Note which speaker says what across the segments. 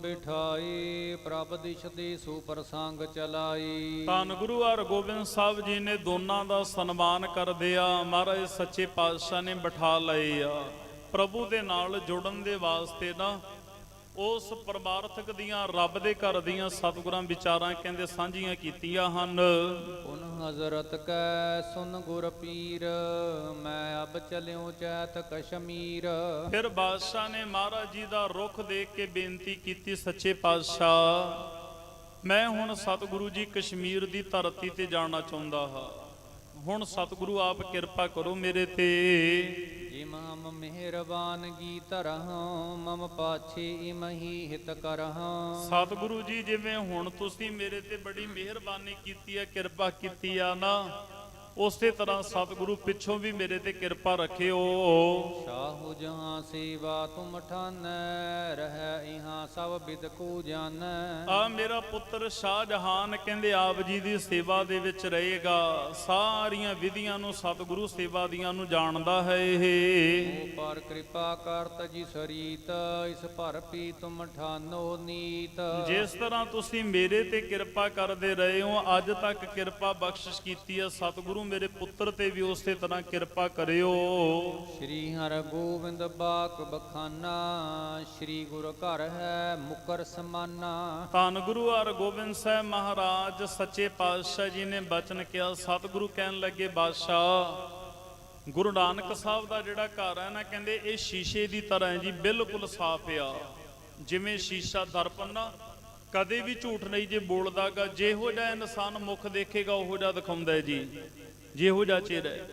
Speaker 1: ਬਿਠਾਈ, ਪ੍ਰਭ ਦਿਸ਼ ਦੇ ਸੁਪਰਸੰਗ ਚਲਾਈ।
Speaker 2: ਧੰਨ ਗੁਰੂ ਹਰਗੋਬਿੰਦ ਸਾਹਿਬ ਜੀ ਨੇ ਦੋਨਾਂ ਦਾ ਸਨਮਾਨ ਕਰਦੇ ਆ ਮਹਾਰਾਜ ਸੱਚੇ ਪਾਤਸ਼ਾਹ ਨੇ ਬਿਠਾ ਲਏ ਆ। ਪ੍ਰਭੂ ਦੇ ਨਾਲ ਜੁੜਨ ਦੇ ਵਾਸਤੇ ਨਾ ਉਸ ਪਰਮਾਰਥਕ ਦੀਆਂ ਰੱਬ ਦੇ ਘਰ ਦੀਆਂ ਸਤਿਗੁਰਾਂ ਵਿਚਾਰਾਂ ਕਹਿੰਦੇ ਸਾਂਝੀਆਂ ਕੀਤੀਆਂ ਹਨ।
Speaker 1: ਪੁਨ ਹਜ਼ਰਤ ਕੈ ਸੁਨ ਗੁਰ ਪੀਰ ਮੈਂ ਅਬ ਚਲਿਉ ਚੈਤ ਕਸ਼ਮੀਰ।
Speaker 2: ਫਿਰ ਬਾਦਸ਼ਾਹ ਨੇ ਮਹਾਰਾਜ ਜੀ ਦਾ ਰੁਖ ਦੇਖ ਕੇ ਬੇਨਤੀ ਕੀਤੀ ਸੱਚੇ ਪਾਤਸ਼ਾਹ ਮੈਂ ਹੁਣ ਸਤਿਗੁਰੂ ਜੀ ਕਸ਼ਮੀਰ ਦੀ ਧਰਤੀ ਤੇ ਜਾਣਾ ਚਾਹੁੰਦਾ ਹਾਂ। ਹੁਣ ਸਤਿਗੁਰੂ ਆਪ ਕਿਰਪਾ ਕਰੋ ਮੇਰੇ ਤੇ।
Speaker 1: ਜਿਮ ਹਮ ਮਿਹਰਬਾਨਗੀ ਤਰਹੁ ਮਮ ਪਾਛੇ ਇਮਹੀ ਹਿਤ ਕਰਹੁ।
Speaker 2: ਸਤਿਗੁਰੂ ਜੀ, ਜਿਵੇਂ ਹੁਣ ਤੁਸੀਂ ਮੇਰੇ ਤੇ ਬੜੀ ਮਿਹਰਬਾਨੀ ਕੀਤੀ ਹੈ, ਕਿਰਪਾ ਕੀਤੀ ਆ ਨਾ। ਉਸੇ ਤਰ੍ਹਾਂ ਸਤਿਗੁਰੂ ਪਿੱਛੋਂ ਵੀ ਮੇਰੇ ਤੇ ਕਿਰਪਾ ਰੱਖਿਓ।
Speaker 1: ਸਾਹੂ ਜਹਾਂ ਸੇਵਾ ਤੁਮ ਠਾਨੈ ਰਹਿ ਇਹਾਂ ਸਭ ਬਿਦ ਕੋ ਜਾਣੈ
Speaker 2: ਆ ਮੇਰਾ ਪੁੱਤਰ ਸ਼ਾਹਜਹਾਨ ਕਹਿੰਦੇ ਆਪ ਜੀ ਦੀ ਸੇਵਾ ਦੇ ਵਿੱਚ ਰਹੇਗਾ। ਸਾਰੀਆਂ ਵਿਧੀਆਂ ਨੂੰ ਸਤਿਗੁਰੂ ਸੇਵਾ ਦੀਆਂ ਨੂੰ ਜਾਣਦਾ ਹੈ ਇਹ।
Speaker 1: ਪਰ ਕਿਰਪਾ ਕਰਤ ਜੀ ਸਰੀਤ ਇਸ ਭਰ ਪੀ ਤੁਮ ਠਾਨੋ ਨੀਤ।
Speaker 2: ਜਿਸ ਤਰ੍ਹਾਂ ਤੁਸੀਂ ਮੇਰੇ ਤੇ ਕਿਰਪਾ ਕਰਦੇ ਰਹੇ ਹੋ ਅੱਜ ਤੱਕ ਕਿਰਪਾ ਬਖਸ਼ਿਸ਼ ਕੀਤੀ ਹੈ ਸਤਿਗੁਰੂ ਮੇਰੇ ਪੁੱਤਰ ਤੇ ਵੀ ਉਸੇ ਤਰ੍ਹਾਂ ਕਿਰਪਾ ਕਰਿਓ।
Speaker 1: ਸ੍ਰੀ ਹਰਿ ਗੋਬਿੰਦ ਬਾਕ ਬਖਾਨਾ ਸ੍ਰੀ ਗੁਰ ਘਰ ਹੈ ਮੁਕਰ ਸਮਾਨਾ।
Speaker 2: ਧੰਨ ਗੁਰੂ ਹਰਗੋਬਿੰਦ ਸਾਹਿਬ ਮਹਾਰਾਜ ਸੱਚੇ ਪਾਤਸ਼ਾਹ ਜੀ ਨੇ ਬਚਨ ਕਿਹਾ ਸਤਿਗੁਰੂ ਕਹਿਣ ਲੱਗੇ ਬਾਦਸ਼ਾਹ ਗੁਰੂ ਨਾਨਕ ਸਾਹਿਬ ਦਾ ਜਿਹੜਾ ਘਰ ਹੈ ਨਾ ਕਹਿੰਦੇ ਇਹ ਸ਼ੀਸ਼ੇ ਦੀ ਤਰ੍ਹਾਂ ਹੈ ਜੀ ਬਿਲਕੁਲ ਸਾਫ਼ ਆ। ਜਿਵੇਂ ਸ਼ੀਸ਼ਾ ਦਰਪਣ ਨਾ ਕਦੇ ਵੀ ਝੂਠ ਨਹੀਂ ਜੇ ਬੋਲਦਾਗਾ ਜਿਹੋ ਜਿਹਾ ਇਨਸਾਨ ਮੁਖ ਦੇਖੇਗਾ ਉਹੋ ਜਿਹਾ ਦਿਖਾਉਂਦਾ ਹੈ ਜੀ। ਜਿਹੋ ਜਿਹਾ ਚਿਹਰਾ ਹੈ।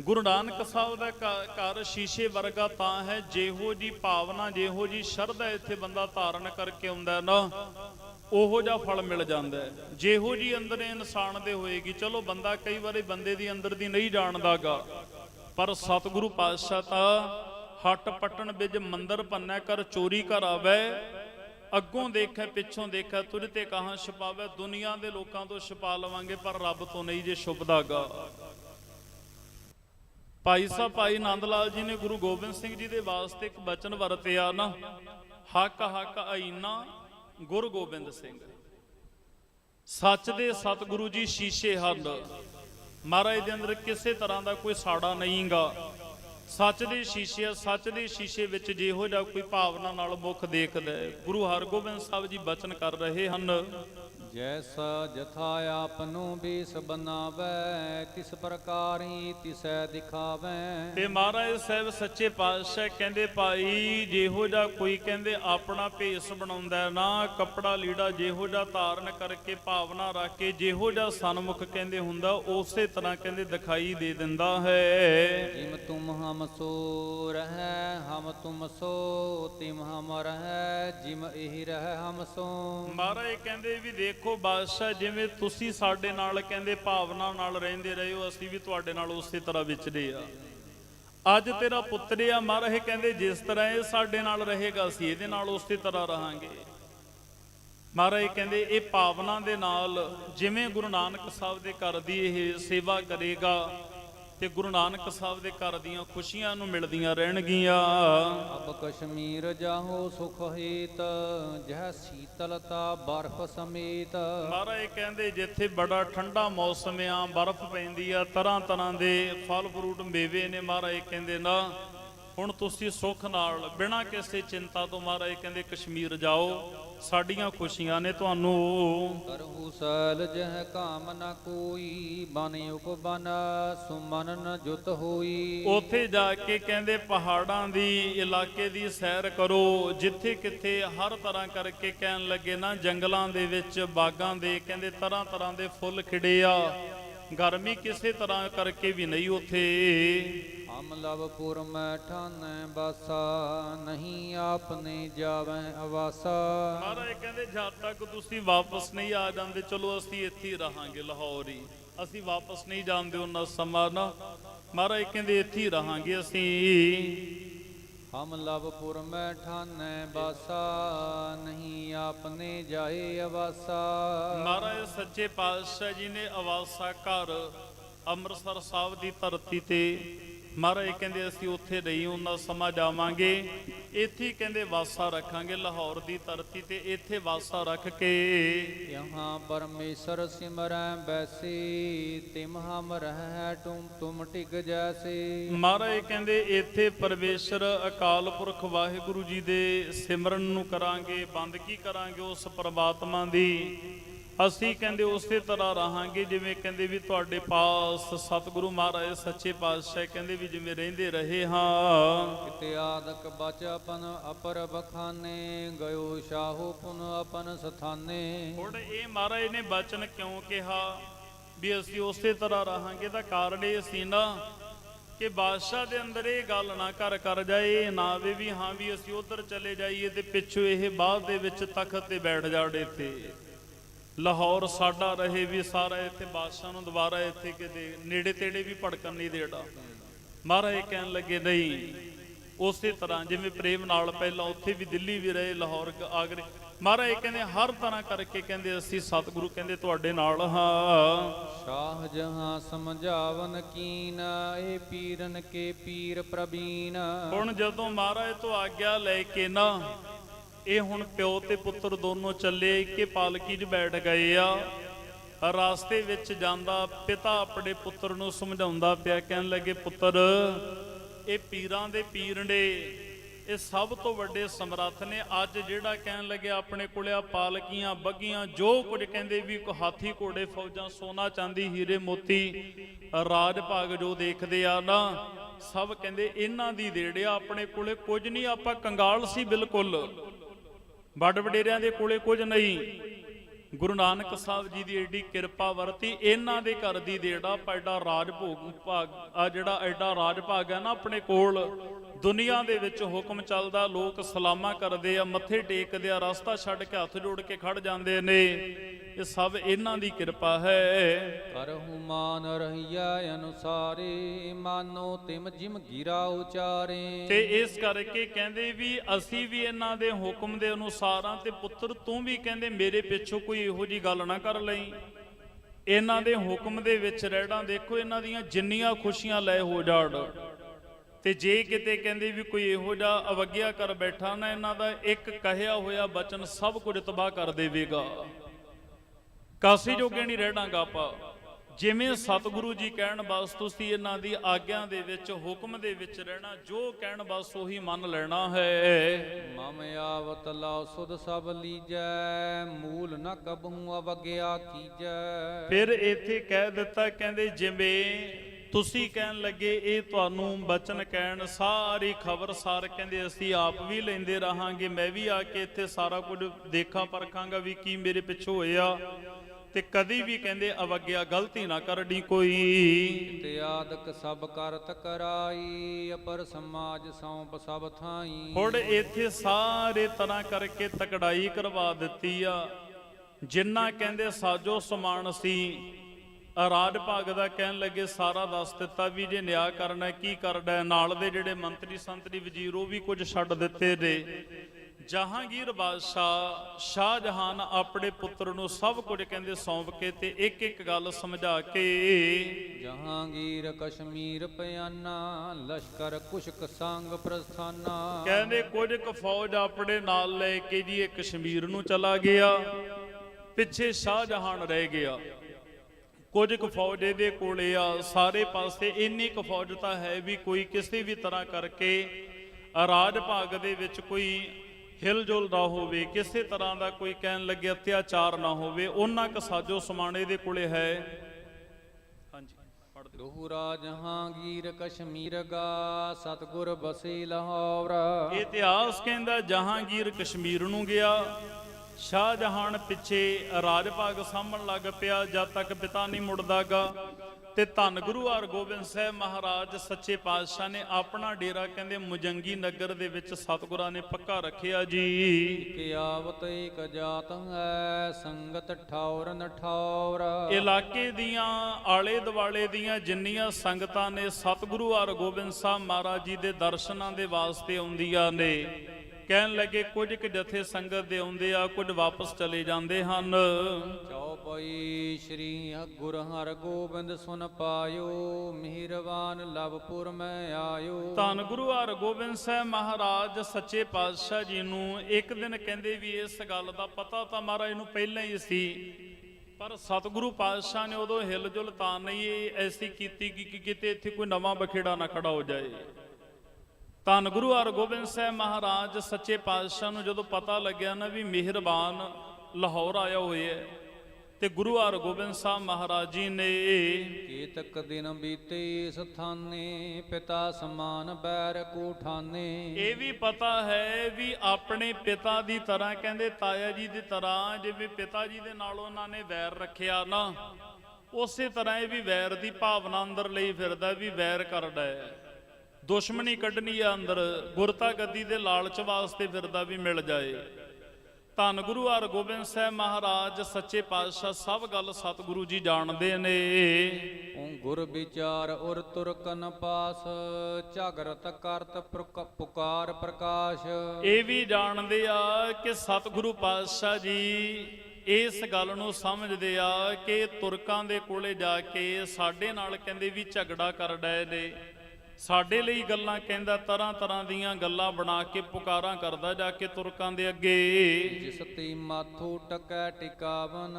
Speaker 2: ਗੁਰੂ ਨਾਨਕ ਸਾਹਿਬ ਦਾ ਘ- ਘਰ ਸ਼ੀਸ਼ੇ ਵਰਗਾ ਤਾਂ ਹੈ, ਜਿਹੋ ਜੀ ਭਾਵਨਾ, ਜਿਹੋ ਜੀ ਸ਼ਰਧਾ ਇੱਥੇ ਬੰਦਾ ਧਾਰਨ ਕਰਕੇ ਆਉਂਦਾ ਨਾ, ਉਹੋ ਜਿਹਾ ਫਲ ਮਿਲ ਜਾਂਦਾ ਜਿਹੋ ਜੀ ਅੰਦਰ ਇਨਸਾਨ ਦੇ ਹੋਏਗੀ, ਚਲੋ ਬੰਦਾ ਕਈ ਵਾਰੀ ਬੰਦੇ ਦੀ ਅੰਦਰ ਦੀ ਨਹੀਂ ਜਾਣਦਾਗਾ, ਪਰ ਸਤਿਗੁਰੂ ਪਾਤਸ਼ਾਹ ਤਾਂ ਹੱਟ ਪਟਣ ਵਿੱਚ ਮੰਦਰ ਭੰਨੈ ਕਰ, ਚੋਰੀ ਕਰ ਆਵੇ ਅੱਗੋਂ ਦੇਖੈ, ਪਿੱਛੋਂ ਦੇਖੈ ਤੁਝ ਤੇ ਕਹਾਂ ਛਪਾਵੇ, ਦੁਨੀਆ ਦੇ ਲੋਕਾਂ ਤੋਂ ਛਪਾ ਲਵਾਂਗੇ, ਪਰ ਰੱਬ ਤੋਂ ਨਹੀਂ ਜੇ ਛੁਪਦਾਗਾ। ਭਾਈ ਸਾਹਿਬ, ਭਾਈ ਨੰਦ ਲਾਲ ਜੀ ਨੇ ਗੁਰੂ ਗੋਬਿੰਦ ਸਿੰਘ ਜੀ ਦੇ ਵਾਸਤੇ ਇੱਕ ਬਚਨ ਵਰਤਿਆ ਨਾ, ਹੱਕ ਹੱਕ ਆਈਨਾ ਗੁਰੂ ਗੋਬਿੰਦ ਸਿੰਘ। ਸੱਚ ਦੇ ਸਤਿਗੁਰੂ ਜੀ ਸ਼ੀਸ਼ੇ ਹਨ ਮਹਾਰਾਜ ਦੇ ਅੰਦਰ ਕਿਸੇ ਤਰ੍ਹਾਂ ਦਾ ਕੋਈ ਸਾੜਾ ਨਹੀਂਗਾ। ਸੱਚ ਦੇ ਸ਼ੀਸ਼ੇ ਸੱਚ ਦੇ ਸ਼ੀਸ਼ੇ ਵਿੱਚ ਜਿਹੋ ਜਿਹਾ ਕੋਈ ਭਾਵਨਾ ਨਾਲ ਮੁਖ ਦੇਖਦਾ ਹੈ। ਗੁਰੂ ਹਰਗੋਬਿੰਦ ਸਾਹਿਬ ਜੀ ਬਚਨ ਕਰ ਰਹੇ ਹਨ
Speaker 1: ਜੈਸਾ ਜਥਾ ਆਪਨੂ ਬੇਸ ਬਨਾਵੈ ਤਿਸ ਪ੍ਰਕਾਰੀ ਤਿਸੈ ਦਿਖਾਵੈ।
Speaker 2: ਤੇ ਮਹਾਰਾਜ ਸਾਹਿਬ ਸੱਚੇ ਪਾਤਸ਼ਾਹ ਕਹਿੰਦੇ ਭਾਈ ਜਿਹੋ ਜਿਹਾ ਕੋਈ ਕਹਿੰਦੇ ਆਪਣਾ ਭੇਸ ਬਣਾਉਂਦਾ ਨਾ ਕੱਪੜਾ ਲੀੜਾ ਜਿਹੋ ਜਿਹਾ ਧਾਰਨ ਕਰਕੇ ਭਾਵਨਾ ਰੱਖ ਕੇ ਜਿਹੋ ਜਿਹਾ ਸਨਮੁਖ ਕਹਿੰਦੇ ਹੁੰਦਾ ਉਸੇ ਤਰ੍ਹਾਂ ਕਹਿੰਦੇ ਦਿਖਾਈ ਦੇ ਦਿੰਦਾ ਹੈ।
Speaker 1: ਜਿਮ ਤੁਮ ਹਮ ਸੋ ਰਹਿ ਹਮ ਤੁਮ ਸੋ ਤਿਮ ਹਮ ਰਹਿ ਜਿਮ ਇਹ ਰਹਿ ਹਮ ਸੋ।
Speaker 2: ਮਹਾਰਾਜ ਕਹਿੰਦੇ ਵੀ ਦੇਖੋ ਦੇਖੋ ਬਾਦਸ਼ਾਹ, ਜਿਵੇਂ ਤੁਸੀਂ ਸਾਡੇ ਨਾਲ ਕਹਿੰਦੇ ਭਾਵਨਾ ਨਾਲ ਰਹਿੰਦੇ ਰਹੇ ਹੋ, ਅਸੀਂ ਵੀ ਤੁਹਾਡੇ ਨਾਲ ਉਸੇ ਤਰ੍ਹਾਂ ਵਿਚਰੇ ਆ ਅੱਜ ਤੇਰਾ ਪੁੱਤਰ ਆ, ਮਹਾਰਾਜ ਕਹਿੰਦੇ ਜਿਸ ਤਰ੍ਹਾਂ ਇਹ ਸਾਡੇ ਨਾਲ ਰਹੇਗਾ, ਅਸੀਂ ਇਹਦੇ ਨਾਲ ਉਸੇ ਤਰ੍ਹਾਂ ਰਹਾਂਗੇ। ਮਹਾਰਾਜ ਕਹਿੰਦੇ, ਇਹ ਭਾਵਨਾ ਦੇ ਨਾਲ ਜਿਵੇਂ ਗੁਰੂ ਨਾਨਕ ਸਾਹਿਬ ਦੇ ਘਰ ਦੀ ਇਹ ਸੇਵਾ ਕਰੇਗਾ ਤੇ ਗੁਰੂ ਨਾਨਕ ਸਾਹਿਬ ਦੇ ਘਰ ਦੀਆਂ ਖੁਸ਼ੀਆਂ ਨੂੰ ਮਿਲਦੀਆਂ ਰਹਿਣਗੀਆਂ।
Speaker 1: ਅਬ ਕਸ਼ਮੀਰ ਜਾਹੋ ਸੁਖ ਹੇਤ ਜਹ ਸੀਤਲਤਾ ਬਰਫ ਸਮੇਤ।
Speaker 2: ਮਹਾਰਾਜ ਕਹਿੰਦੇ ਜਿੱਥੇ ਬੜਾ ਠੰਡਾ ਮੌਸਮ ਆ ਬਰਫ਼ ਪੈਂਦੀ ਆ ਤਰ੍ਹਾਂ ਤਰ੍ਹਾਂ ਦੇ ਫਲ ਫਰੂਟ ਮੇਵੇ ਨੇ ਮਹਾਰਾਜ ਕਹਿੰਦੇ ਨਾ ਹੁਣ ਤੁਸੀਂ ਸੁੱਖ ਨਾਲ ਬਿਨਾਂ ਕਿਸੇ ਚਿੰਤਾ ਤੋਂ ਮਹਾਰਾਜ ਕਹਿੰਦੇ ਕਸ਼ਮੀਰ ਜਾਓ ਸਾਡੀਆਂ ਖੁਸ਼ੀਆਂ ਨੇ ਤੁਹਾਨੂੰ।
Speaker 1: ਕਰਹੂ ਸੈਲ ਜਹ ਕਾਮ ਨ ਕੋਈ ਬਨ ਉਪ ਬਨ ਸੁਮਨ ਨ ਜੁਤ ਹੋਈ।
Speaker 2: ਉੱਥੇ ਜਾ ਕੇ ਕਹਿੰਦੇ ਪਹਾੜਾਂ ਦੀ ਇਲਾਕੇ ਦੀ ਸੈਰ ਕਰੋ ਜਿੱਥੇ ਕਿੱਥੇ ਹਰ ਤਰ੍ਹਾਂ ਕਰਕੇ ਕਹਿਣ ਲੱਗੇ ਨਾ ਜੰਗਲਾਂ ਦੇ ਵਿੱਚ ਬਾਗਾਂ ਦੇ ਕਹਿੰਦੇ ਤਰ੍ਹਾਂ ਤਰ੍ਹਾਂ ਦੇ ਫੁੱਲ ਖਿੜੇ ਆ। ਗਰਮੀ ਕਿਸੇ ਤਰ੍ਹਾਂ ਕਰਕੇ ਵੀ ਨਹੀਂ ਉੱਥੇ।
Speaker 1: ਹਮ ਲਵਪੁਰ ਮੈਂ ਠਾਨੈ ਬਾਸਾ ਨਹੀਂ ਆਪਨੇ ਜਾਵੈ ਅਵਾਸਾ।
Speaker 2: ਮਹਾਰਾਜ ਕਹਿੰਦੇ ਜਦ ਤੱਕ ਤੁਸੀਂ ਵਾਪਸ ਨਹੀਂ ਆ ਜਾਂਦੇ ਚਲੋ ਅਸੀਂ ਇੱਥੇ ਹੀ ਰਹਾਂਗੇ ਲਾਹੌਰ। ਹੀ ਅਸੀਂ ਵਾਪਸ ਨਹੀਂ ਜਾਂਦੇ ਉਹਨਾਂ ਸਮਾਂ ਨਾ। ਮਹਾਰਾਜ ਕਹਿੰਦੇ ਇੱਥੇ ਹੀ ਰਹਾਂਗੇ ਅਸੀਂ।
Speaker 1: ਹਮ ਲਵਪੁਰ ਮੈਂ ਠਾਨੈ ਬਾਸਾ ਨਹੀਂ ਆਪਨੇ ਜਾਏ ਅਵਾਸਾ।
Speaker 2: ਮਹਾਰਾਜ ਸੱਚੇ ਪਾਤਸ਼ਾਹ ਜੀ ਨੇ ਆਵਾਸਾ ਘਰ ਅੰਮ੍ਰਿਤਸਰ ਸਾਹਿਬ ਦੀ ਧਰਤੀ ਤੇ ਮਹਾਰਾਜ ਕਹਿੰਦੇ ਅਸੀਂ ਉੱਥੇ ਨਹੀਂ ਉਹਨਾਂ ਸਮਾਂ ਜਾਵਾਂਗੇ। ਇੱਥੇ ਕਹਿੰਦੇ ਵਾਸਾ ਰੱਖਾਂਗੇ ਲਾਹੌਰ ਦੀ ਧਰਤੀ ਤੇ ਇੱਥੇ ਵਾਸਾ ਰੱਖ ਕੇ।
Speaker 1: ਯਹਾਂ ਪਰਮੇਸ਼ਰ ਸਿਮਰੈ ਬੈਸੀ ਤਿਮ ਹਮ ਰਹਿ ਤੁਮ ਤੁਮ ਟਿਕ ਜੈਸੀ।
Speaker 2: ਮਹਾਰਾਜ ਕਹਿੰਦੇ ਇੱਥੇ ਪਰਮੇਸ਼ਰ ਅਕਾਲ ਪੁਰਖ ਵਾਹਿਗੁਰੂ ਜੀ ਦੇ ਸਿਮਰਨ ਨੂੰ ਕਰਾਂਗੇ ਬੰਦਗੀ ਕਰਾਂਗੇ ਉਸ ਪਰਮਾਤਮਾ ਦੀ। ਅਸੀਂ ਕਹਿੰਦੇ ਉਸੇ ਤਰ੍ਹਾਂ ਰਹਾਂਗੇ ਜਿਵੇਂ ਕਹਿੰਦੇ ਵੀ ਤੁਹਾਡੇ ਪਾਸ ਸਤਿਗੁਰੂ ਮਹਾਰਾਜ ਸੱਚੇ ਪਾਤਸ਼ਾਹ ਕਹਿੰਦੇ ਵੀ ਜਿਵੇਂ ਰਹਿੰਦੇ ਰਹੇ ਹਾਂ।
Speaker 1: ਕਿਤੇ ਆਦਕ ਬਚਪਨ ਅਪਰ ਬਖਾਨੇ ਗਇਓ ਸ਼ਾਹੋ ਪੁਨ ਆਪਨ ਸਥਾਨੇ।
Speaker 2: ਹੁਣ ਇਹ ਮਹਾਰਾਜ ਨੇ ਬਚਨ ਕਿਉਂ ਕਿਹਾ? ਵੀ ਅਸੀਂ ਉਸੇ ਤਰ੍ਹਾਂ ਰਹਾਂਗੇ ਦਾ ਕਾਰਨ ਇਹ ਸੀ ਨਾ ਕਿ ਬਾਦਸ਼ਾਹ ਦੇ ਅੰਦਰ ਇਹ ਗੱਲ ਨਾ ਕਰ ਕਰ ਜਾਏ ਨਾ ਆਵੇ ਵੀ ਹਾਂ ਵੀ ਅਸੀਂ ਉਧਰ ਚਲੇ ਜਾਈਏ ਤੇ ਪਿੱਛੋਂ ਇਹ ਬਾਅਦ ਦੇ ਵਿੱਚ ਤਖਤ ਤੇ ਬੈਠ ਜਾੜੇ ਤੇ ਲਾਹੌਰ ਸਾਡਾ ਰਹੇ ਵੀ ਸਾਰਾ ਇੱਥੇ ਬਾਦਸ਼ਾਹ ਨੂੰ ਦੁਬਾਰਾ ਇੱਥੇ ਕਿਤੇ ਨੇੜੇ ਤੇੜੇ ਵੀ ਭੜਕਣ ਨਹੀਂ ਦੇੜਾ ਮਹਾਰਾਜ ਇਹ ਕਹਿਣ ਲੱਗੇ ਨਹੀਂ ਉਸੇ ਤਰ੍ਹਾਂ ਜਿਵੇਂ ਪ੍ਰੇਮ ਨਾਲ ਪਹਿਲਾਂ ਉੱਥੇ ਵੀ ਦਿੱਲੀ ਵੀ ਰਹੇ ਲਾਹੌਰ ਕ- ਆਗਰੇ ਮਹਾਰਾਜ ਕਹਿੰਦੇ ਹਰ ਤਰ੍ਹਾਂ ਕਰਕੇ ਕਹਿੰਦੇ ਅਸੀਂ ਸਤਿਗੁਰੂ ਕਹਿੰਦੇ ਤੁਹਾਡੇ ਨਾਲ ਹਾਂ।
Speaker 1: ਸ਼ਾਹ ਜਹਾਂ ਸਮਝਾਵਨ ਕੀਨ ਇਹ ਪੀਰਨ ਕੇ ਪੀਰ ਪ੍ਰਬੀਨ
Speaker 2: ਹੁਣ ਜਦੋਂ ਮਹਾਰਾਜ ਤੋਂ ਆਗਿਆ ਲੈ ਕੇ ਨਾ ਇਹ ਹੁਣ ਪਿਓ ਤੇ ਪੁੱਤਰ ਦੋਨੋਂ ਚੱਲੇ, ਇੱਕੇ ਪਾਲਕੀ 'ਚ ਬੈਠ ਗਏ ਆ। ਰਾਸਤੇ ਵਿੱਚ ਜਾਂਦਾ ਪਿਤਾ ਆਪਣੇ ਪੁੱਤਰ ਨੂੰ ਸਮਝਾਉਂਦਾ ਪਿਆ, ਕਹਿਣ ਲੱਗੇ, ਪੁੱਤਰ, ਇਹ ਪੀਰਾਂ ਦੇ ਪੀਰੰਡੇ ਇਹ ਸਭ ਤੋਂ ਵੱਡੇ ਸਮਰੱਥ ਨੇ। ਅੱਜ ਜਿਹੜਾ ਕਹਿਣ ਲੱਗਿਆ ਆਪਣੇ ਕੋਲੇ ਆ ਪਾਲਕੀਆਂ, ਬੱਗੀਆਂ, ਜੋ ਕੁਝ ਕਹਿੰਦੇ ਵੀ ਕੋ ਹਾਥੀ ਘੋੜੇ ਫੌਜਾਂ, ਸੋਨਾ, ਚਾਂਦੀ, ਹੀਰੇ, ਮੋਤੀ, ਰਾਜ ਭਾਗ ਜੋ ਦੇਖਦੇ ਆ ਨਾ, ਸਭ ਕਹਿੰਦੇ, ਇਹਨਾਂ ਦੀ ਦੇੜਿਆ ਆਪਣੇ ਕੋਲੇ ਕੁਝ ਨਹੀਂ, ਆਪਾਂ ਕੰਗਾਲ ਸੀ ਬਿਲਕੁਲ। ਵੱਡ ਵਡੇਰਿਆਂ ਦੇ ਕੋਲੇ ਕੁਝ ਨਹੀਂ। ਗੁਰੂ ਨਾਨਕ ਸਾਹਿਬ ਜੀ ਦੀ ਏਡੀ ਕਿਰਪਾ ਵਰਤੀ, ਇਹਨਾਂ ਦੇ ਘਰ ਦੀ ਦੇੜਾ ਪੈਡਾ ਰਾਜ ਭੋਗ ਭਾਗ, ਆ ਜਿਹੜਾ ਐਡਾ ਰਾਜ ਭਾਗ ਹੈ ਨਾ ਆਪਣੇ ਕੋਲ, ਦੁਨੀਆ ਦੇ ਵਿੱਚ ਹੁਕਮ ਚੱਲਦਾ, ਲੋਕ ਸਲਾਮਾਂ ਕਰਦੇ ਆ, ਮੱਥੇ ਟੇਕਦੇ ਆ, ਰਸਤਾ ਛੱਡ ਕੇ ਹੱਥ ਜੋੜ ਕੇ ਖੜ ਜਾਂਦੇ ਨੇ। ਇਹ ਸਭ ਇਹਨਾਂ ਦੀ ਕਿਰਪਾ ਹੈ।
Speaker 1: ਕਰਹੁ ਮਾਨ ਰਹੀਆ ਅਨੁਸਾਰੇ, ਮਾਨੋ ਤਿਮ ਜਿਮ ਗਿਰਾ ਉਚਾਰੇ।
Speaker 2: ਤੇ ਇਸ ਕਰਕੇ ਕਹਿੰਦੇ ਵੀ ਅਸੀਂ ਵੀ ਇਹਨਾਂ ਦੇ ਹੁਕਮ ਦੇ ਅਨੁਸਾਰਾਂ ਤੇ ਪੁੱਤਰ ਤੂੰ ਵੀ ਕਹਿੰਦੇ ਮੇਰੇ ਪਿੱਛੋਂ ਕੋਈ ਇਹੋ ਜੀ ਗੱਲ ਨਾ ਕਰ ਲਈ। ਇਹਨਾਂ ਦੇ ਹੁਕਮ ਦੇ ਵਿੱਚ ਰਹਿਣਾ ਦੇਖੋ, ਇਹਨਾਂ ਦੀਆਂ ਜਿੰਨੀਆਂ ਖੁਸ਼ੀਆਂ ਲੈ ਹੋ ਜਾੜ। ਤੇ ਜੇ ਕਿਤੇ ਕਹਿੰਦੇ ਵੀ ਕੋਈ ਇਹੋ ਜਿਹਾ ਅਵਗਿਆ ਕਰ ਬੈਠਾ ਨਾ ਇਹਨਾਂ ਦਾ, ਇੱਕ ਕਹਿਆ ਹੋਇਆ ਬਚਨ ਸਭ ਕੁਝ ਤਬਾਹ ਕਰ ਦੇਵੇਗਾ। ਕਾਸੀ ਜੋਗੇ ਨਹੀਂ ਰਹਿਣਾਗਾ ਆਪਾਂ। ਜਿਵੇਂ ਸਤਿਗੁਰੂ ਜੀ ਕਹਿਣ ਬਸ ਤੁਸੀਂ ਇਹਨਾਂ ਦੀ ਆਗਿਆ ਦੇ ਵਿੱਚ ਹੁਕਮ ਦੇ ਵਿੱਚ ਰਹਿਣਾ ਜੋ ਕਹਿਣ ਬਸ ਉਹੀ ਮੰਨ ਲੈਣਾ ਹੈ।
Speaker 1: ਮਮ ਆਵਤ ਲਾ ਸੁਧ ਸਭ ਲੀਜੈ ਮੂਲ ਨ ਕਬਹੂ ਅਵਗਿਆ ਕੀਜੈ।
Speaker 2: ਫਿਰ ਇੱਥੇ ਕਹਿ ਦਿੱਤਾ ਕਹਿੰਦੇ ਜਿਵੇਂ ਤੁਸੀਂ ਕਹਿਣ ਲੱਗੇ ਇਹ ਤੁਹਾਨੂੰ ਬਚਨ ਕਹਿਣ ਸਾਰੀ ਖਬਰ ਸਾਰ ਕਹਿੰਦੇ ਅਸੀਂ ਆਪ ਵੀ ਲੈਂਦੇ ਰਹਾਂਗੇ ਮੈਂ ਵੀ ਆ ਕੇ ਇੱਥੇ ਸਾਰਾ ਕੁਝ ਦੇਖਾਂ ਪਰਖਾਂਗਾ ਵੀ ਕੀ ਮੇਰੇ ਪਿੱਛੋਂ ਹੋਇਆ। ਤੇ ਕਦੀ ਵੀ ਕਹਿੰਦੇ ਅਵਗਿਆ ਗਲਤੀ ਨਾ ਕਰਨੀ ਕੋਈ।
Speaker 1: ਤੇ ਆਦਕ ਸਭ ਕਰਤ ਕਰਾਈ ਅਪਰ ਸਮਾਜ ਸੌਂਪ ਸਭ ਥਾਈ।
Speaker 2: ਹੁਣ ਇੱਥੇ ਸਾਰੇ ਤਰ੍ਹਾਂ ਕਰਕੇ ਤਕੜਾਈ ਕਰਵਾ ਦਿੱਤੀ ਆ। ਜਿੰਨਾ ਕਹਿੰਦੇ ਸਾਜੋ ਸਮਾਨ ਸੀ ਰਾਜ ਭਾਗ ਦਾ ਕਹਿਣ ਲੱਗੇ ਸਾਰਾ ਦੱਸ ਦਿੱਤਾ ਵੀ ਜੇ ਨਿਆਂ ਕਰਨਾ ਕੀ ਕਰਨਾ ਹੈ। ਨਾਲ ਦੇ ਜਿਹੜੇ ਮੰਤਰੀ ਸੰਤਰੀ ਵਜ਼ੀਰ ਉਹ ਵੀ ਕੁਝ ਛੱਡ ਦਿੱਤੇ ਨੇ ਜਹਾਂਗੀਰ ਬਾਦਸ਼ਾਹ ਸ਼ਾਹਜਹਾਨ ਆਪਣੇ ਪੁੱਤਰ ਨੂੰ ਸਭ ਕੁਝ ਕਹਿੰਦੇ ਸੌਂਪ ਕੇ ਤੇ ਇੱਕ ਇੱਕ ਗੱਲ ਸਮਝਾ ਕੇ
Speaker 1: ਜਹਾਂਗੀਰ ਕਸ਼ਮੀਰ ਪਿਆਨਾ ਲਸ਼ਕਰ ਕੁਸ਼ਕ ਸੰਗ ਪ੍ਰਸਥਾਨਾ।
Speaker 2: ਕਹਿੰਦੇ ਕੁਝ ਕੁ ਫੌਜ ਆਪਣੇ ਨਾਲ ਲੈ ਕੇ ਜੀ ਇਹ ਕਸ਼ਮੀਰ ਨੂੰ ਚਲਾ ਗਿਆ ਪਿੱਛੇ ਸ਼ਾਹਜਹਾਨ ਰਹਿ ਗਿਆ। ਕੁਝ ਕੁ ਫੌਜ ਇਹਦੇ ਕੋਲੇ ਆ ਸਾਰੇ ਪਾਸੇ ਇੰਨੀ ਕੁ ਫੌਜ ਤਾਂ ਹੈ ਵੀ ਕੋਈ ਕਿਸੇ ਵੀ ਤਰ੍ਹਾਂ ਕਰਕੇ ਰਾਜ ਭਾਗ ਦੇ ਵਿੱਚ ਕੋਈ ਹਿਲਜੁਲ ਨਾ ਹੋਵੇ ਕਿਸੇ ਤਰ੍ਹਾਂ ਦਾ ਕੋਈ ਕਹਿਣ ਲੱਗੇ ਅਤਿਆਚਾਰ ਨਾ ਹੋਵੇ ਉਹਨਾਂ ਕ ਸਾਜੋ ਸਮਾਨ ਇਹਦੇ ਕੋਲੇ ਹੈ। ਹਾਂਜੀ ਪੜ੍ਹ ਦਿਓ।
Speaker 1: ਦੋਹਰਾ ਜਹਾਂਗੀਰ ਕਸ਼ਮੀਰ ਗਾ ਸਤਗੁਰ ਬਸੇ ਲਾਹੌਰ।
Speaker 2: ਇਤਿਹਾਸ ਕਹਿੰਦਾ ਜਹਾਂਗੀਰ ਕਸ਼ਮੀਰ ਨੂੰ ਗਿਆ ਸ਼ਾਹਜਹਾਨ ਪਿੱਛੇ ਰਾਜ ਭਾਗ ਸਾਂਭਣ ਲੱਗ ਪਿਆ ਜਦ ਤੱਕ ਪਿਤਾ ਨਹੀਂ ਮੁੜਦਾਗਾ ਤੇ ਧੰਨ ਗੁਰੂ ਹਰਗੋਬਿੰਦ ਸਾਹਿਬ ਮਹਾਰਾਜ ਸੱਚੇ ਪਾਤਸ਼ਾਹ ਨੇ ਆਪਣਾ ਡੇਰਾ ਕਹਿੰਦੇ ਮੁਜੰਗੀ ਨਗਰ ਦੇ ਵਿੱਚ ਸਤਿਗੁਰਾਂ ਨੇ ਪੱਕਾ ਰੱਖਿਆ ਜੀ।
Speaker 1: ਕਿ ਆਵਤ ਏਕ ਜਾਤ ਹੈ ਸੰਗਤ ਠੌਰ ਨਠੌਰ
Speaker 2: ਇਲਾਕੇ ਦੀਆਂ ਆਲੇ ਦੁਆਲੇ ਦੀਆਂ ਜਿੰਨੀਆਂ ਸੰਗਤਾਂ ਨੇ ਸਤਿਗੁਰੂ ਹਰਗੋਬਿੰਦ ਸਾਹਿਬ ਮਹਾਰਾਜ ਜੀ ਦੇ ਦਰਸ਼ਨਾਂ ਦੇ ਵਾਸਤੇ ਆਉਂਦੀਆਂ ਨੇ ਕਹਿਣ ਲੱਗੇ ਕੁਝ ਕੁ ਜਥੇ ਸੰਗਤ ਦੇ ਆਉਂਦੇ ਆ ਕੁਝ ਵਾਪਸ ਚਲੇ ਜਾਂਦੇ ਹਨ।
Speaker 1: ਚੌਪਈ ਸ਼੍ਰੀ ਗੁਰ ਹਰ ਗੋਬਿੰਦ ਸੁਨ ਪਾਇਓ, ਮਿਹਰਬਾਨ ਲਵਪੁਰ ਮੈਂ ਆਇਓ।
Speaker 2: ਧੰਨ ਗੁਰੂ ਹਰਗੋਬਿੰਦ ਸਾਹਿਬ ਮਹਾਰਾਜ, ਸੱਚੇ ਪਾਤਸ਼ਾਹ ਜੀ ਨੂੰ ਇੱਕ ਦਿਨ ਕਹਿੰਦੇ ਵੀ ਇਸ ਗੱਲ ਦਾ ਪਤਾ ਤਾਂ ਮਹਾਰਾਜ ਨੂੰ ਪਹਿਲਾਂ ਹੀ ਸੀ, ਪਰ ਸਤਿਗੁਰੂ ਪਾਤਸ਼ਾਹ ਨੇ ਉਦੋਂ ਹਿਲਜੁਲ ਤਾਂ ਨਹੀਂ ਐਸੀ ਕੀਤੀ ਕਿ ਕਿ ਕਿਤੇ ਇੱਥੇ ਕੋਈ ਨਵਾਂ ਬਖੇੜਾ ਨਾ ਖੜਾ ਹੋ ਜਾਏ। ਧੰਨ ਗੁਰੂ ਹਰਗੋਬਿੰਦ ਸਾਹਿਬ ਮਹਾਰਾਜ, ਸੱਚੇ ਪਾਤਸ਼ਾਹ ਨੂੰ ਜਦੋਂ ਪਤਾ ਲੱਗਿਆ ਨਾ ਵੀ ਮਿਹਰਬਾਨ ਲਾਹੌਰ ਆਇਆ ਹੋਇਆ ਹੈ ਤੇ ਗੁਰੂ ਹਰਗੋਬਿੰਦ ਸਾਹਿਬ ਮਹਾਰਾਜ ਜੀ ਨੇ
Speaker 1: ਕੀਤਕ ਦਿਨ ਬੀਤੇ ਸਥਾਨੇ ਪਿਤਾ ਸਮਾਨ ਬੈਰ ਕੋ ਠਾਨੇ
Speaker 2: ਇਹ ਵੀ ਪਤਾ ਹੈ ਵੀ ਆਪਣੇ ਪਿਤਾ ਦੀ ਤਰ੍ਹਾਂ ਕਹਿੰਦੇ ਤਾਇਆ ਜੀ ਦੀ ਤਰ੍ਹਾਂ ਜਿਵੇਂ ਪਿਤਾ ਜੀ ਦੇ ਨਾਲ ਉਹਨਾਂ ਨੇ ਵੈਰ ਰੱਖਿਆ ਨਾ ਉਸੇ ਤਰ੍ਹਾਂ ਇਹ ਵੀ ਵੈਰ ਦੀ ਭਾਵਨਾ ਅੰਦਰ ਲਈ ਫਿਰਦਾ ਵੀ ਵੈਰ ਕਰਦਾ ਹੈ। ਦੁਸ਼ਮਣੀ ਕੱਢਣੀ ਆ ਅੰਦਰ ਗੁਰਤਾ ਗੱਦੀ ਦੇ ਲਾਲਚ ਵਾਸਤੇ ਫਿਰਦਾ ਵੀ ਮਿਲ ਜਾਏ। ਧੰਨ ਗੁਰੂ ਹਰਗੋਬਿੰਦ ਸਾਹਿਬ ਮਹਾਰਾਜ ਸੱਚੇ ਪਾਤਸ਼ਾਹ ਸਭ ਗੱਲ ਸਤਿਗੁਰੂ ਜੀ ਜਾਣਦੇ ਨੇ।
Speaker 1: ਓ ਗੁਰ ਵਿਚਾਰ ਉਰ ਤੁਰਕਨ ਪਾਸ ਝਗਰਤ ਕਰਤ ਪੁਕਾਰ ਪ੍ਰਕਾਸ਼।
Speaker 2: ਇਹ ਵੀ ਜਾਣਦੇ ਆ ਕਿ ਸਤਿਗੁਰੂ ਪਾਤਸ਼ਾਹ ਜੀ ਇਸ ਗੱਲ ਨੂੰ ਸਮਝਦੇ ਆ ਕਿ ਤੁਰਕਾਂ ਦੇ ਕੋਲੇ ਜਾ ਕੇ ਸਾਡੇ ਨਾਲ ਕਹਿੰਦੇ ਵੀ ਝਗੜਾ ਕਰ ਡਏ ਨੇ। ਸਾਡੇ ਲਈ ਗੱਲਾਂ ਕਹਿੰਦਾ ਤਰ੍ਹਾਂ ਤਰ੍ਹਾਂ ਦੀਆਂ ਗੱਲਾਂ ਬਣਾ ਕੇ ਪੁਕਾਰਾਂ ਕਰਦਾ ਜਾ ਕੇ ਤੁਰਕਾਂ ਦੇ ਅੱਗੇ।
Speaker 1: ਜਿਸ ਤੀ ਮਾਥੂ ਟਕੈ ਟਿਕਾਵਨ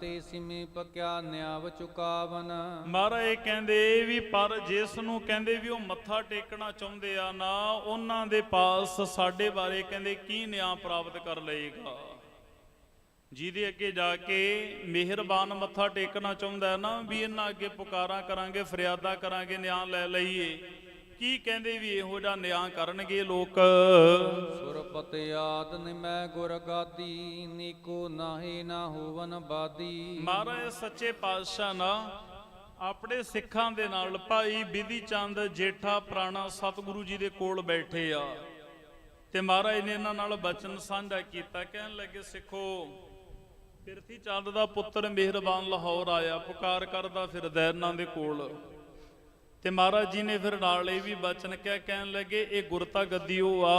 Speaker 1: ਤੇ ਸਿਮੇ ਪਕਿਆ ਨਿਆਵ ਚੁਕਾਵਨ।
Speaker 2: ਮਹਾਰਾਜ ਇਹ ਕਹਿੰਦੇ ਵੀ ਪਰ ਜਿਸ ਨੂੰ ਕਹਿੰਦੇ ਵੀ ਉਹ ਮੱਥਾ ਟੇਕਣਾ ਚਾਹੁੰਦੇ ਆ ਨਾ ਉਹਨਾਂ ਦੇ ਪਾਸ ਸਾਡੇ ਬਾਰੇ ਕਹਿੰਦੇ ਕੀ ਨਿਆਂ ਪ੍ਰਾਪਤ ਕਰ ਲਏਗਾ? ਜਿਹਦੇ ਅੱਗੇ ਜਾ ਕੇ ਮਿਹਰਬਾਨ ਮੱਥਾ ਟੇਕਣਾ ਚਾਹੁੰਦਾ ਨਾ ਵੀ ਇਹਨਾਂ ਅੱਗੇ ਪੁਕਾਰਾਂ ਕਰਾਂਗੇ ਫਰਿਆਦਾ ਕਰਾਂਗੇ ਨਿਆਂ ਲੈ ਲਈਏ। ਕੀ ਕਹਿੰਦੇ ਵੀ ਇਹੋ ਜਿਹਾ ਨਿਆਂ ਕਰਨਗੇ ਲੋਕ?
Speaker 1: ਸੁਰਪਤ ਆਦ ਨਿਮੈ ਗੁਰ ਗਾਦੀ ਨੀਕੋ ਨਾਹੀ ਨਾ ਹੋਵਨ ਬਾਦੀ।
Speaker 2: ਮਹਾਰਾਜ ਸੱਚੇ ਪਾਤਸ਼ਾਹ ਨਾ ਆਪਣੇ ਸਿੱਖਾਂ ਦੇ ਨਾਲ ਭਾਈ ਬਿਧੀ ਚੰਦ ਜੇਠਾ ਪ੍ਰਾਣਾ ਸਤਿਗੁਰੂ ਜੀ ਦੇ ਕੋਲ ਬੈਠੇ ਆ। ਤੇ ਮਹਾਰਾਜ ਨੇ ਇਹਨਾਂ ਨਾਲ ਬਚਨ ਸਾਂਝਾ ਕੀਤਾ ਕਹਿਣ ਲੱਗੇ ਸਿੱਖੋ ਪਿਰਥੀ ਚੰਦ ਦਾ ਪੁੱਤਰ ਮਿਹਰਬਾਨ ਲਾਹੌਰ ਆਇਆ, ਪੁਕਾਰ ਕਰਦਾ ਫਿਰ ਇਹਨਾਂ ਦੇ ਕੋਲ। ਤੇ ਮਹਾਰਾਜ ਜੀ ਨੇ ਫਿਰ ਨਾਲ ਇਹ ਵੀ ਬਚਨ ਕਿਹਾ, ਕਹਿਣ ਲੱਗੇ, ਇਹ ਗੁਰਤਾ ਗੱਦੀ ਉਹ ਆ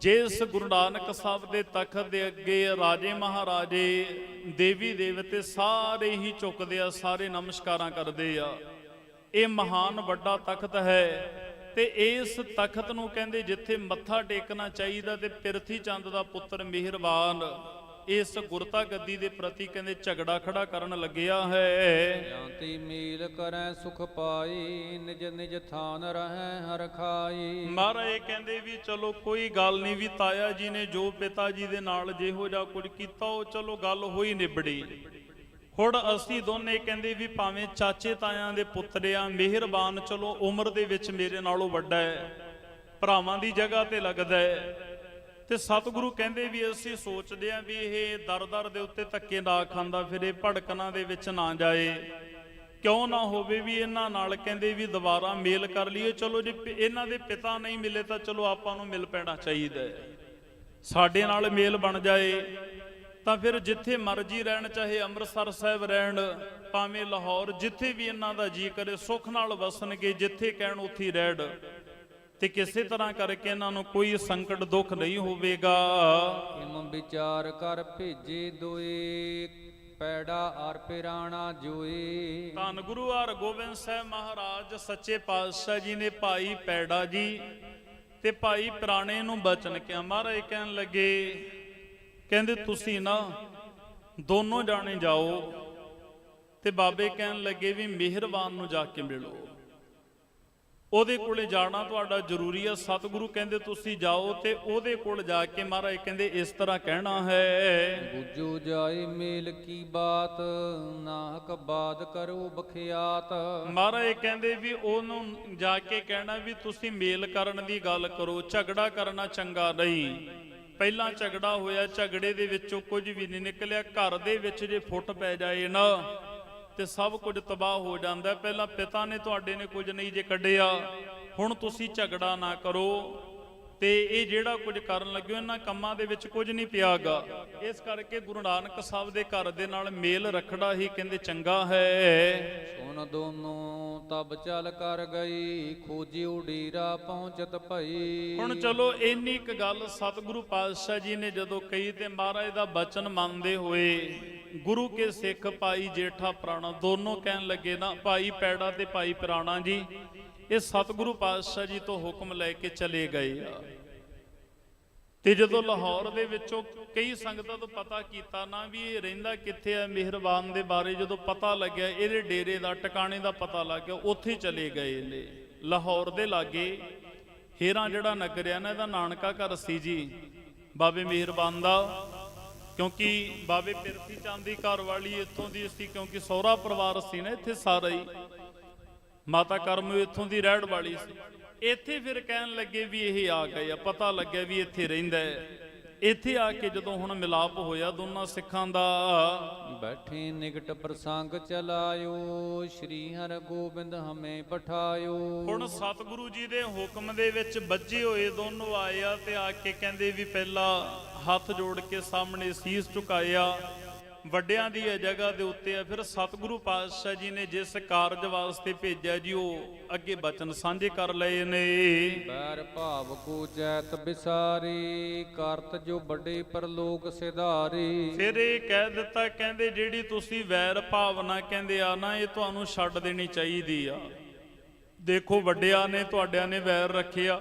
Speaker 2: ਜਿਸ ਗੁਰੂ ਨਾਨਕ ਸਾਹਿਬ ਦੇ ਤਖਤ ਦੇ ਅੱਗੇ ਰਾਜੇ ਮਹਾਰਾਜੇ, ਦੇਵੀ ਦੇਵਤੇ ਸਾਰੇ ਹੀ ਝੁਕਦੇ ਆ, ਸਾਰੇ ਨਮਸਕਾਰਾਂ ਕਰਦੇ ਆ। ਇਹ ਮਹਾਨ ਵੱਡਾ ਤਖਤ ਹੈ ਤੇ ਇਸ ਤਖਤ ਨੂੰ ਕਹਿੰਦੇ ਜਿੱਥੇ ਮੱਥਾ ਟੇਕਣਾ ਚਾਹੀਦਾ ਤੇ ਪਿਰਥੀ ਚੰਦ ਦਾ ਪੁੱਤਰ ਮਿਹਰਬਾਨ ਇਸ ਗੁਰਤਾ ਗੱਦੀ ਦੇ ਪ੍ਰਤੀ ਕਹਿੰਦੇ ਝਗੜਾ ਖੜਾ ਕਰਨ ਲੱਗਿਆ ਹੈ।
Speaker 1: ਜਾਂਤੀ ਮੀਲ ਕਰੈ ਸੁਖ ਪਾਈ ਨਿਜ ਨਿਜ ਥਾਨ ਰਹੈ ਹਰ ਖਾਈ।
Speaker 2: ਮਹਾਰਾਜ ਇਹ ਕਹਿੰਦੇ ਵੀ ਚਲੋ ਕੋਈ ਗੱਲ ਨਹੀਂ ਵੀ ਤਾਇਆ ਜੀ ਨੇ ਜੋ ਪਿਤਾ ਜੀ ਦੇ ਨਾਲ ਜਿਹੋ ਜਿਹਾ ਕੁਝ ਕੀਤਾ ਉਹ ਚਲੋ ਗੱਲ ਹੋਈ ਨਿਬੜੀ। ਹੁਣ ਅਸੀਂ ਦੋਨੇ ਕਹਿੰਦੇ ਵੀ ਭਾਵੇਂ ਚਾਚੇ ਤਾਇਆਂ ਦੇ ਪੁੱਤਰ ਆ ਮਿਹਰਬਾਨ ਚਲੋ ਉਮਰ ਦੇ ਵਿੱਚ ਮੇਰੇ ਨਾਲੋਂ ਵੱਡਾ ਹੈ। ਭਰਾਵਾਂ ਦੀ ਜਗ੍ਹਾ ਤੇ ਲੱਗਦਾ ਹੈ। ਤੇ ਸਤਿਗੁਰੂ ਕਹਿੰਦੇ ਵੀ ਅਸੀਂ ਸੋਚਦੇ ਆ ਵੀ ਇਹ ਦਰ-ਦਰ ਦੇ ਉੱਤੇ ਧੱਕੇ ਨਾ ਖਾਂਦਾ, ਫਿਰੇ ਭੜਕਣਾ ਦੇ ਵਿੱਚ ਨਾ ਜਾਏ। ਕਿਉਂ ਨਾ ਹੋਵੇ ਵੀ ਇਹਨਾਂ ਨਾਲ ਕਹਿੰਦੇ ਵੀ ਦੁਬਾਰਾ ਮੇਲ ਕਰ ਲਈਏ। ਚਲੋ ਜੇ ਪ- ਇਹਨਾਂ ਦੇ ਪਿਤਾ ਨਹੀਂ ਮਿਲੇ ਤਾਂ ਚਲੋ ਆਪਾਂ ਨੂੰ ਮਿਲ ਪੈਣਾ ਚਾਹੀਦਾ ਸਾਡੇ ਨਾਲ ਮੇਲ ਬਣ ਜਾਏ, ਤਾਂ ਫਿਰ ਜਿੱਥੇ ਮਰਜ਼ੀ ਰਹਿਣ, ਚਾਹੇ ਅੰਮ੍ਰਿਤਸਰ ਸਾਹਿਬ ਰਹਿਣ, ਭਾਵੇਂ ਲਾਹੌਰ, ਜਿੱਥੇ ਵੀ ਇਹਨਾਂ ਦਾ ਜੀ ਕਰੇ, ਸੁੱਖ ਨਾਲ ਵਸਣਗੇ, ਜਿੱਥੇ ਕਹਿਣ ਉੱਥੇ ਰਹਿਣ। ਤੇ ਕਿਸੇ ਤਰ੍ਹਾਂ ਕਰਕੇ ਇਹਨਾਂ ਨੂੰ ਕੋਈ ਸੰਕਟ ਦੁੱਖ ਨਹੀਂ ਹੋਵੇਗਾ।
Speaker 1: ਇਮ ਵਿਚਾਰ ਕਰ ਭੇਜੇ ਦੋਏ ਪੈੜਾ ਆਰ ਪਿਰਾਣਾ ਜੋਏ।
Speaker 2: ਧੰਨ ਗੁਰੂ ਹਰਗੋਬਿੰਦ ਸਾਹਿਬ ਮਹਾਰਾਜ ਸੱਚੇ ਪਾਤਸ਼ਾਹ ਜੀ ਨੇ ਭਾਈ ਪੈੜਾ ਜੀ ਤੇ ਭਾਈ ਪ੍ਰਾਣੇ ਨੂੰ ਬਚਨ ਕਿਹਾ। ਮਹਾਰਾਜ ਕਹਿਣ ਲੱਗੇ ਕਹਿੰਦੇ ਤੁਸੀਂ ਨਾ ਦੋਨੋਂ ਜਾਣੇ ਜਾਓ ਤੇ ਬਾਬੇ ਕਹਿਣ ਲੱਗੇ ਵੀ ਮਿਹਰਬਾਨ ਨੂੰ ਜਾ ਕੇ ਮਿਲੋ। ਉਹਦੇ ਕੋਲੇ ਜਾਣਾ ਤੁਹਾਡਾ ਜ਼ਰੂਰੀ ਹੈ ਸਤਿਗੁਰੂ ਕਹਿੰਦੇ ਤੁਸੀਂ ਜਾਓ ਤੇ ਉਹਦੇ ਕੋਲ ਜਾ ਕੇ ਮਹਾਰਾਜ ਕਹਿੰਦੇ ਇਸ ਤਰ੍ਹਾਂ ਕਹਿਣਾ ਹੈ।
Speaker 1: ਬੁੱਝੋ ਜਾਏ ਮੇਲ ਕੀ ਬਾਤ ਨਾਹਕ ਬਾਦ ਕਰੋ ਬਖਿਆਤ।
Speaker 2: ਮਹਾਰਾਜ ਕਹਿੰਦੇ ਵੀ ਉਹਨੂੰ ਜਾ ਕੇ ਕਹਿਣਾ ਵੀ ਤੁਸੀਂ ਮੇਲ ਕਰਨ ਦੀ ਗੱਲ ਕਰੋ ਝਗੜਾ ਕਰਨਾ ਚੰਗਾ ਨਹੀਂ। ਪਹਿਲਾਂ ਝਗੜਾ ਹੋਇਆ ਝਗੜੇ ਦੇ ਵਿੱਚੋਂ ਕੁਝ ਵੀ ਨਹੀਂ ਨਿਕਲਿਆ। ਘਰ ਦੇ ਵਿੱਚ ਜੇ ਫੁੱਟ ਪੈ ਜਾਏ ਨਾ ਤੇ ਸਭ ਕੁਝ ਤਬਾਹ ਹੋ ਜਾਂਦਾ। ਪਹਿਲਾਂ ਪਿਤਾ ਨੇ ਤੁਹਾਡੇ ਨੇ ਕੁਝ ਨਹੀਂ ਜੇ ਕੱਢਿਆ ਹੁਣ ਤੁਸੀਂ ਝਗੜਾ ਨਾ ਕਰੋ। ਤੇ ਇਹ ਜਿਹੜਾ ਕੁਝ ਕਰਨ ਲੱਗਿਓ ਇਹਨਾਂ ਕੰਮਾਂ ਦੇ ਵਿੱਚ ਕੁਝ ਨਹੀਂ ਪਿਆਗਾ। ਇਸ ਕਰਕੇ ਗੁਰੂ ਨਾਨਕ ਸਾਹਿਬ ਦੇ ਘਰ ਦੇ ਨਾਲ ਮੇਲ ਰੱਖੜਾ ਹੀ ਕਹਿੰਦੇ ਚੰਗਾ ਹੈ।
Speaker 1: ਸੁਨ ਦੋਨੋਂ ਤਬ ਚਲ ਕਰ ਗਈ ਖੋਜੀ ਉਡੀਰਾ ਪਹੁੰਚਤ ਭਈ।
Speaker 2: ਹੁਣ ਚਲੋ ਇੰਨੀ ਇੱਕ ਗੱਲ ਸਤਿਗੁਰੂ ਪਾਤਸ਼ਾਹ ਜੀ ਨੇ ਜਦੋਂ ਕਹੀ ਤੇ ਮਹਾਰਾਜ ਦਾ ਬਚਨ ਮੰਨਦੇ ਹੋਏ ਗੁਰੂ ਕੇ ਸਿੱਖ ਭਾਈ ਜੇਠਾ ਪ੍ਰਾਣਾ, ਦੋਨੋਂ ਕਹਿਣ ਲੱਗੇ ਨਾ, ਭਾਈ ਪੈੜਾ ਤੇ ਭਾਈ ਪ੍ਰਾਣਾ ਜੀ, ਇਹ ਸਤਿਗੁਰੂ ਪਾਤਸ਼ਾਹ ਜੀ ਤੋਂ ਹੁਕਮ ਲੈ ਕੇ ਚਲੇ ਗਏ ਆ। ਤੇ ਜਦੋਂ ਲਾਹੌਰ ਦੇ ਵਿੱਚੋਂ ਕਈ ਸੰਗਤਾਂ ਤੋਂ ਪਤਾ ਕੀਤਾ ਨਾ ਵੀ ਇਹ ਰਹਿੰਦਾ ਕਿੱਥੇ ਆ, ਮਿਹਰਬਾਨ ਦੇ ਬਾਰੇ ਜਦੋਂ ਪਤਾ ਲੱਗਿਆ, ਇਹਦੇ ਡੇਰੇ ਦਾ, ਟਿਕਾਣੇ ਦਾ ਪਤਾ ਲੱਗ ਗਿਆ, ਉੱਥੇ ਚਲੇ ਗਏ ਨੇ। ਲਾਹੌਰ ਦੇ ਲਾਗੇ ਹੇਰਾ ਜਿਹੜਾ ਨਗਰ ਆ ਨਾ, ਇਹਦਾ ਨਾਨਕਾ ਘਰ ਸੀ ਜੀ। ਬਾਬੇ ਮਿਹਰਬਾਨ ਦਾ ਕਿਉਂਕਿ ਬਾਬੇ ਪਿਰਥੀ ਚੰਦ ਦੀ ਘਰ ਵਾਲੀ ਇੱਥੋਂ ਦੀ ਸੀ, ਕਿਉਂਕਿ ਸਹੁਰਾ ਪਰਿਵਾਰ ਸੀ ਨਾ ਇੱਥੇ ਸਾਰਾ ਹੀ। ਮਾਤਾ ਕਰਮ ਇੱਥੋਂ ਦੀ ਰਹਿਣ ਵਾਲੀ ਸੀ। ਇੱਥੇ ਫਿਰ ਕਹਿਣ ਲੱਗੇ ਵੀ ਇਹ ਆ ਗਏ ਆ, ਪਤਾ ਲੱਗਿਆ ਵੀ ਇੱਥੇ ਰਹਿੰਦਾ ਹੈ। ਇੱਥੇ ਆ ਕੇ ਜਦੋਂ ਹੁਣ ਮਿਲਾਪ ਹੋਇਆ ਦੋਨਾਂ ਸਿੱਖਾਂ ਦਾ
Speaker 1: ਬੈਠੇ ਨਿਕਟ ਪ੍ਰਸੰਗ ਚਲਾਇਓ ਸ੍ਰੀ ਹਰਿ ਗੋਬਿੰਦ ਹਮੇ ਪਠਾਇਓ।
Speaker 2: ਹੁਣ ਸਤਿਗੁਰੂ ਜੀ ਦੇ ਹੁਕਮ ਦੇ ਵਿੱਚ ਬੱਜੇ ਹੋਏ ਦੋਨੋਂ ਆਏ ਆ ਤੇ ਆ ਕੇ ਕਹਿੰਦੇ ਵੀ ਪਹਿਲਾਂ ਹੱਥ ਜੋੜ ਕੇ ਸਾਹਮਣੇ ਸੀਸ ਝੁਕਾਇਆ। ਵੱਡਿਆਂ ਦੀ ਇਹ ਜਗ੍ਹਾ ਦੇ ਉੱਤੇ ਆ ਫਿਰ ਸਤਿਗੁਰੂ ਪਾਤਸ਼ਾਹ ਜੀ ਨੇ ਜਿਸ ਕਾਰਜ ਵਾਸਤੇ ਭੇਜਿਆ ਜੀ ਉਹ ਅੱਗੇ ਬਚਨ ਸਾਂਝੇ ਕਰ ਲਏ ਨੇ।
Speaker 1: ਬੈਰ ਭਾਵ ਕੋ ਜੈਤ ਬਿਸਾਰੀ ਕਰਤ ਜੋ ਵੱਡੇ ਪਰਲੋਕ ਸਿਧਾਰੀ।
Speaker 2: ਫਿਰ ਇਹ ਕਹਿ ਦਿੱਤਾ ਕਹਿੰਦੇ ਜਿਹੜੀ ਤੁਸੀਂ ਵੈਰ ਭਾਵਨਾ ਕਹਿੰਦੇ ਆ ਨਾ ਇਹ ਤੁਹਾਨੂੰ ਛੱਡ ਦੇਣੀ ਚਾਹੀਦੀ ਆ। ਦੇਖੋ ਵੱਡਿਆਂ ਨੇ ਤੁਹਾਡਿਆਂ ਨੇ ਵੈਰ ਰੱਖਿਆ।